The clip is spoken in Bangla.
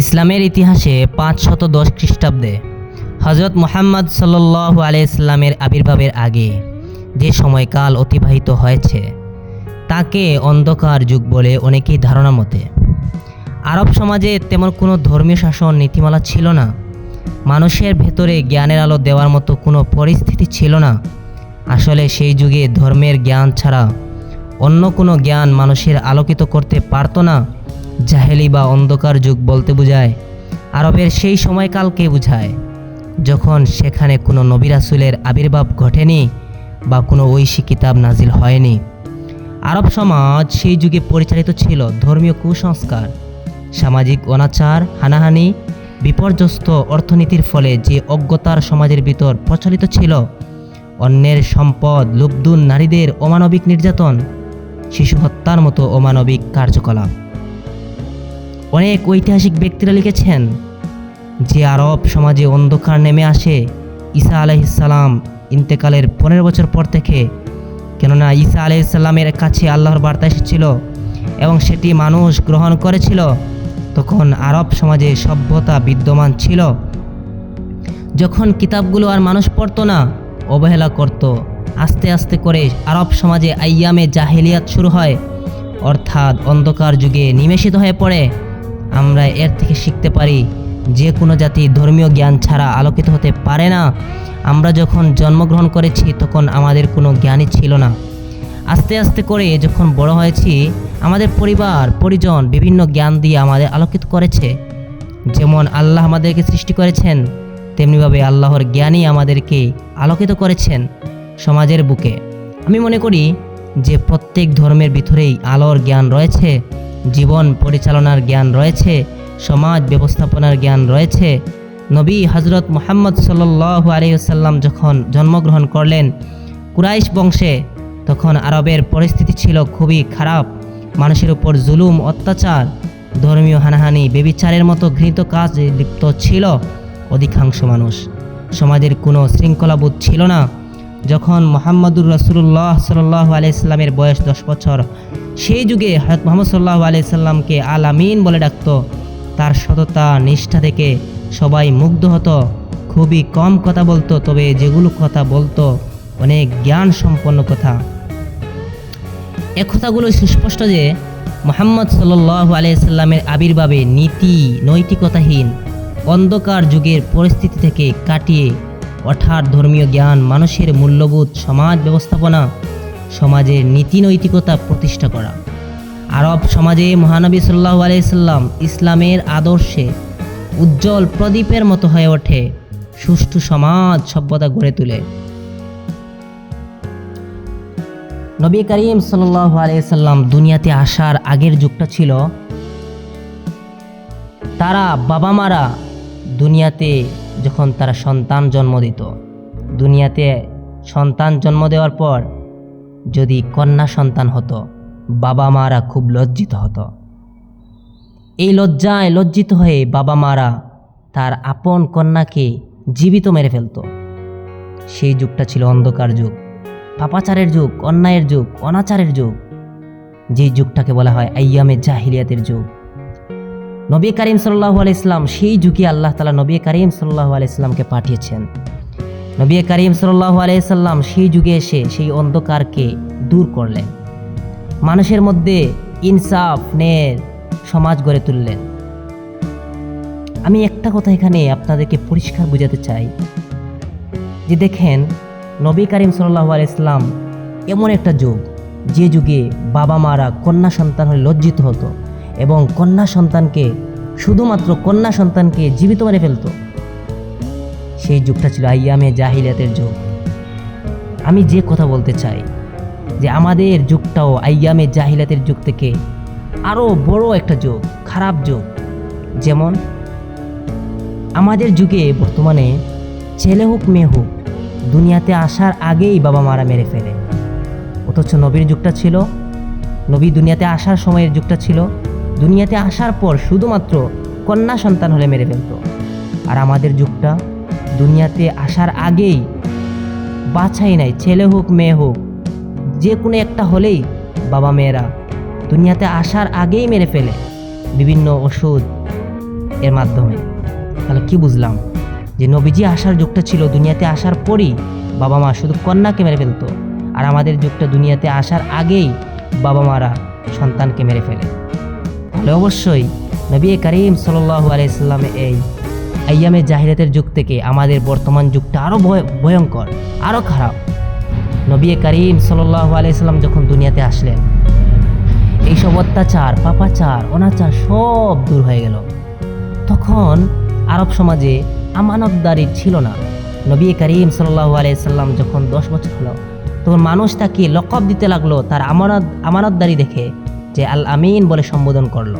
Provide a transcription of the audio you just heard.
ইসলামের ইতিহাসে পাঁচ শত দশ খ্রিস্টাব্দে হজরত মোহাম্মদ সাল্লাহ আলাইসলামের আবির্ভাবের আগে যে সময়কাল অতিবাহিত হয়েছে, তাকে অন্ধকার যুগ বলে অনেকেই ধারণা মতে। আরব সমাজে তেমন কোনো ধর্মীয় শাসন নীতিমালা ছিল না। মানুষের ভেতরে জ্ঞানের আলো দেওয়ার মতো কোনো পরিস্থিতি ছিল না। আসলে সেই যুগে ধর্মের জ্ঞান ছাড়া অন্য কোনো জ্ঞান মানুষের আলোকিত করতে পারতো না। জাহেলি বা অন্ধকার যুগ বলতে বোঝায়, আরবের সেই সময়কালকে বোঝায়? যখন সেখানে কোনো নবী রাসূলের আবির্ভাব ঘটেনি বা কোনো ঐশী কিতাব নাজিল হয়নি। আরব সমাজ সেই যুগে পরিচালিত ছিল ধর্মীয় কুসংস্কার, সামাজিক অনাচার, হানাহানি, বিপর্যস্ত অর্থনীতির ফলে যে অজ্ঞতার সমাজের ভিতর প্রচলিত ছিল, অন্যের সম্পদ লুব্ধুন নারীদের অমানবিক নির্যাতন, শিশু হত্যার মতো অমানবিক কার্যকলাপ। অনেক ঐতিহাসিক ব্যক্তিরা লিখেছেন যে আরব সমাজে অন্ধকার নেমে আসে ঈসা আলাইসাল্লাম ইন্তেকালের পনেরো বছর পর থেকে। কেননা ঈসা আলাইসাল্লামের কাছে আল্লাহর বার্তা এসেছিল এবং সেটি মানুষ গ্রহণ করেছিল, তখন আরব সমাজে সভ্যতা বিদ্যমান ছিল। যখন কিতাবগুলো আর মানুষ পড়তো না, অবহেলা করত। আস্তে আস্তে করে আরব সমাজে আইয়ামে জাহেলিয়াত শুরু হয়। অর্থাৎ অন্ধকার যুগে নিমেষিত হয়ে পড়ে। আমরা এর থেকে শিখতে পারি, যে কোনো জাতি ধর্মীয় জ্ঞান ছাড়া আলোকিত হতে পারে না। আমরা যখন জন্মগ্রহণ করেছি, তখন আমাদের কোনো জ্ঞানই ছিল না। আস্তে আস্তে করে যখন বড় হয়েছি, আমাদের পরিবার, পরিজন বিভিন্ন জ্ঞান দিয়ে আমাদের আলোকিত করেছে। যেমন আল্লাহ আমাদেরকে সৃষ্টি করেছেন, তেমনিভাবে আল্লাহর জ্ঞানই আমাদেরকে আলোকিত করেছেন সমাজের বুকে। আমি মনে করি যে প্রত্যেক ধর্মের ভিতরেই আলোর জ্ঞান রয়েছে। জীবন পরিচালনার জ্ঞান রয়েছে, সমাজ ব্যবস্থাপনার জ্ঞান রয়েছে। নবী হজরত মোহাম্মদ সাল্লাহ আলিয়াল্লাম যখন জন্মগ্রহণ করলেন কুরাইশ বংশে, তখন আরবের পরিস্থিতি ছিল খুবই খারাপ। মানুষের উপর জুলুম, অত্যাচার, ধর্মীয় হানাহানি, বেবিচারের মতো ঘৃণিত কাজে লিপ্ত ছিল অধিকাংশ মানুষ। সমাজের কোনো শৃঙ্খলাবোধ ছিল না। যখন মোহাম্মদুর রসুল্লাহ সাল্লাহ আলাইসাল্লামের বয়স দশ বছর, সেই যুগে হজরত মোহাম্মদ সাল্লাহ আলাইসাল্লামকে আল আমিন বলে ডাকত। তার সততা, নিষ্ঠা থেকে সবাই মুগ্ধ হতো, খুবই কম কথা বলতো, তবে যেগুলো কথা বলতো অনেক জ্ঞান সম্পন্ন কথা। এ কথাগুলো সুস্পষ্ট যে মোহাম্মদ সাল্লাহ আলাইসাল্লামের আবির্ভাবে নীতি, নৈতিকতাহীন, অন্ধকার যুগের পরিস্থিতি থেকে কাটিয়ে অঠার ধর্মীয় জ্ঞান, মানুষের মূল্যবোধ, সমাজ ব্যবস্থাপনা সমাজের নীতি নৈতিকতা প্রতিষ্ঠা করা। আরব সমাজে মহানবী সাল্লাহ আলাইসাল্লাম ইসলামের আদর্শে উজ্জ্বল প্রদীপের মতো হয়ে ওঠে, সুষ্ঠু সমাজ সভ্যতা গড়ে তোলে। নবী করিম সাল্লাহ আলাইসাল্লাম দুনিয়াতে আসার আগের যুগটা ছিল, তারা বাবা মারা দুনিয়াতে যখন তারা সন্তান জন্ম দিত। দুনিয়াতে সন্তান জন্ম দেওয়ার পর যদি কন্যা সন্তান হতো বাবা মারা খুব লজ্জিত হতো। এই লজ্জায় লজ্জিত হয়ে বাবা মারা তার আপন কন্যাকে জীবিত মেরে ফেলত। সেই যুগটা ছিল অন্ধকার যুগ, পাপাচারের যুগ, অন্যায়ের যুগ, অনাচারের যুগ। যে যুগটাকে বলা হয় আইয়ামে জাহিলিয়াতের যুগ। নবী করিম সাল্লাহ আলাইসলাম সেই যুগে আল্লাহ তালা নবী করিম সাল্লাহ আলাইসলামকে পাঠিয়েছেন। নবী করিম সাল্লাহ আলাইসাল্লাম সেই যুগে এসে সেই অন্ধকারকে দূর করলেন। মানুষের মধ্যে ইনসাফ, ন্যায় সমাজ গড়ে তুললেন। আমি একটা কথা এখানে আপনাদেরকে পরিষ্কার বোঝাতে চাই। যে দেখেন, নবী করিম সাল্লাহ আলাইসলাম এমন একটা যুগ, যে যুগে বাবা মারা কন্যা সন্তান হলে লজ্জিত হতো। এবং কন্যা সন্তানকে, শুধুমাত্র কন্যা সন্তানকে জীবিত মেরে ফেলতো। সেই যুগটা ছিল আইয়ামে জাহিলিয়াতের যুগ। আমি যে কথা বলতে চাই, যে আমাদের যুগটাও আইয়ামে জাহিলাতের যুগ থেকে আরও বড় একটা যুগ, খারাপ যুগ। যেমন, আমাদের যুগে বর্তমানে ছেলে হোক, মেয়ে হোক, দুনিয়াতে আসার আগেই বাবা মারা মেরে ফেলে। অথচ নবীর যুগটা ছিল, নবী দুনিয়াতে আসার সময়ের যুগটা ছিল দুনিয়াতে আসার পর শুধুমাত্র কন্যা সন্তান হলে মেরে ফেলতো। আর আমাদের যুগটা দুনিয়াতে আসার আগেই বাছাই নাই, ছেলে হোক, মেয়ে হোক, যে কোনো একটা হলেই বাবা মেয়েরা দুনিয়াতে আসার আগেই মেরে ফেলে বিভিন্ন ওষুধ এর মাধ্যমে। তাহলে কি বুঝলাম যে নবীজি আসার যুগটা ছিল, দুনিয়াতে আসার পরই বাবা মা শুধু কন্যাকে মেরে ফেলতো। আর আমাদের যুগটা দুনিয়াতে আসার আগেই বাবা মারা সন্তানকে মেরে ফেলে। তাহলে অবশ্যই নবী করিম সাল্লাহ আলাইসাল্লামে এই আয়ামে জাহিরাতের যুগ থেকে আমাদের বর্তমান যুগটা আরও ভয়ঙ্কর আরও খারাপ। নবী করিম সাল্লাহ আলাইসাল্লাম যখন দুনিয়াতে আসলেন, এইসব অত্যাচার, পাপাচার, অনাচার সব দূর হয়ে গেল। তখন আরব সমাজে আমানতদারি ছিল না। নবী করিম সাল্লাহ আলাইসাল্লাম যখন দশ বছর হলো, তখন মানুষ তাকে লকব দিতে লাগল, তার আমানত আমানতদারি দেখে যে আল আমিন বলে সম্বোধন করল।